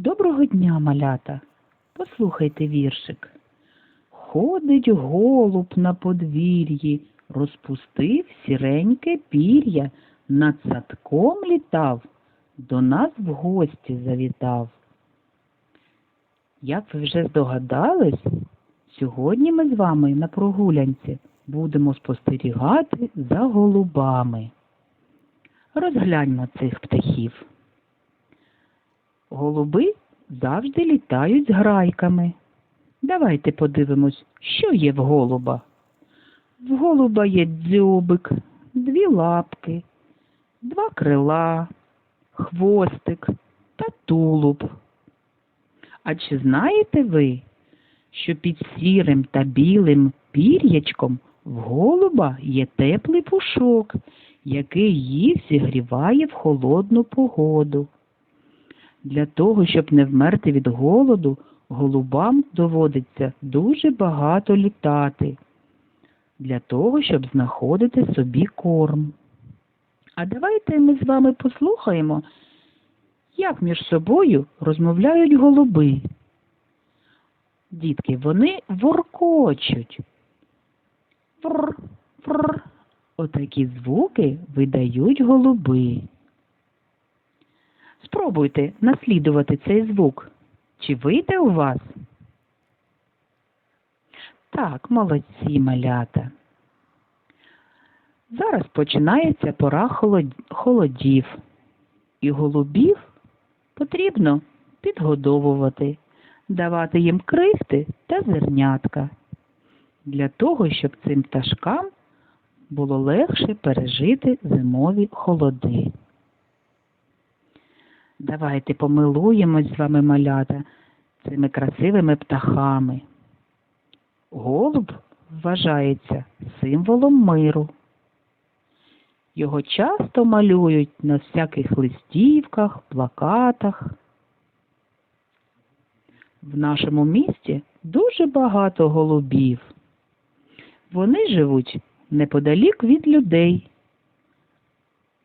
Доброго дня, малята. Послухайте віршик. Ходить голуб на подвір'ї, розпустив сіреньке пір'я, над садком літав, до нас в гості завітав. Як ви вже здогадались, сьогодні ми з вами на прогулянці будемо спостерігати за голубами. Розгляньмо цих птахів. Голуби завжди літають з грайками. Давайте подивимось, що є в голуба. В голуба є дзьобик, дві лапки, два крила, хвостик та тулуб. А чи знаєте ви, що під сірим та білим пір'ячком в голуба є теплий пушок, який їх зігріває в холодну погоду? Для того, щоб не вмерти від голоду, голубам доводиться дуже багато літати, для того, щоб знаходити собі корм. А давайте ми з вами послухаємо, як між собою розмовляють голуби. Дітки, вони воркочуть. Фр, фр. Отакі звуки видають голуби. Спробуйте наслідувати цей звук. Чи вийде у вас? Так, молодці малята. Зараз починається пора холодів, і голубів потрібно підгодовувати, давати їм крихти та зернятка, для того, щоб цим пташкам було легше пережити зимові холоди. Давайте помилуємось з вами, малята, цими красивими птахами. Голуб вважається символом миру. Його часто малюють на всяких листівках, плакатах. В нашому місті дуже багато голубів. Вони живуть неподалік від людей,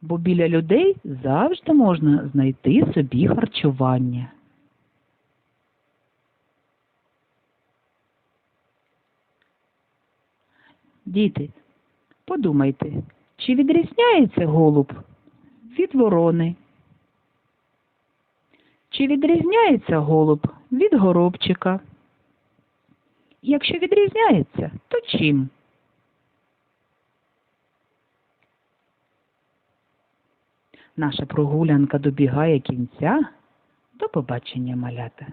бо біля людей завжди можна знайти собі харчування. Діти, подумайте, чи відрізняється голуб від ворони? Чи відрізняється голуб від горобчика? Якщо відрізняється, то чим? Наша прогулянка добігає кінця. До побачення, малята.